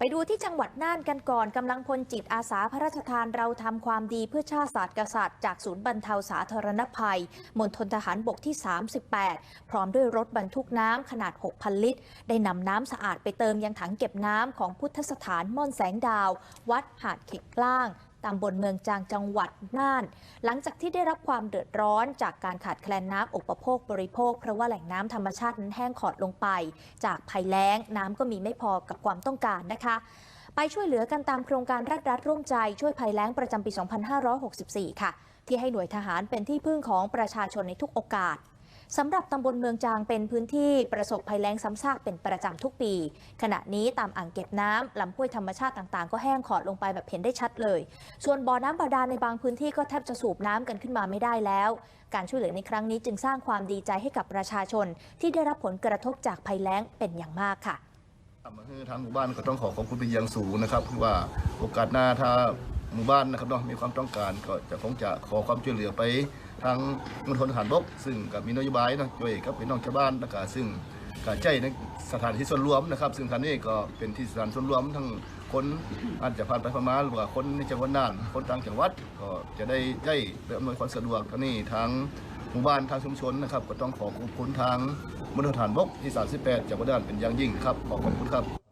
ไปดูที่จังหวัดน่านกันก่อนกำลังพลจิตอาสาพระราชทานเราทำความดีเพื่อชาติศาสตร์กษัตริย์จากศูนย์บรรเทาสาธารณภัยมณฑลทหารบกที่ 38 พร้อมด้วยรถบรรทุกน้ำขนาด 6,000 ลิตร ได้นำน้ำสะอาดไปเติมยังถังเก็บน้ำของพุทธสถานม่อนแสงดาว วัดหาดเข็กกล้าง ตำบลเมืองจางจังหวัดน่าน หลังจากที่ได้รับความเดือดร้อนจากการขาดแคลนน้ำอุปโภคบริโภค เพราะว่าแหล่งน้ำธรรมชาตินั้นแห้งขอดลงไป จากภัยแล้งน้ำก็มีไม่พอกับความต้องการนะคะไปช่วยเหลือกันตามโครงการรัฐรัฐร่วมใจช่วยภัยแล้งประจำปี 2564 ค่ะ ที่ให้หน่วยทหารเป็นที่พึ่งของประชาชนในทุกโอกาส สำหรับตำบลเมืองจางเป็นพื้นที่ประสบภัยแล้งซ้ำซากเป็นประจำทุกปี ขณะนี้ตามอ่างเก็บน้ำลำห้วยธรรมชาติต่างๆ ก็แห้งขอดลงไปแบบเห็นได้ชัดเลย ส่วนบ่อน้ำบาดาลในบางพื้นที่ก็แทบจะสูบน้ำกันขึ้นมาไม่ได้แล้ว การช่วยเหลือในครั้งนี้จึงสร้างความดีใจให้กับประชาชน ที่ได้รับผลกระทบจากภัยแล้งเป็นอย่างมากค่ะทางหมู่บ้านก็ต้องขอขอบคุณเป็นอย่างสูงนะครับคือว่าโอกาสหน้าถ้า หมู่บ้านนะครับเนาะมีความต้องการก็จะคงจะขอความช่วยเหลือไปทางมณฑลทหารบก ซึ่งก็มีนโยบายเนาะช่วยกับพี่น้องชาวบ้านแล้วก็ซึ่งกาใจในสถานที่ส่วนรวมนะครับ ซึ่งท่านนี้ก็เป็นที่สถานส่วนรวมทั้งคนอาจจะผ่านไปผ่านมาหรือว่าคนในจังหวัดน่าน คนต่างจังหวัดก็จะได้ได้ได้อำนวยความสะดวกท่านี้ทางหมู่บ้านทางชุมชนนะครับ ก็ต้องขอขอบคุณทางมณฑลทหารบกที่ 38จังหวัดน่านเป็นอย่างยิ่งครับขอขอบคุณครับ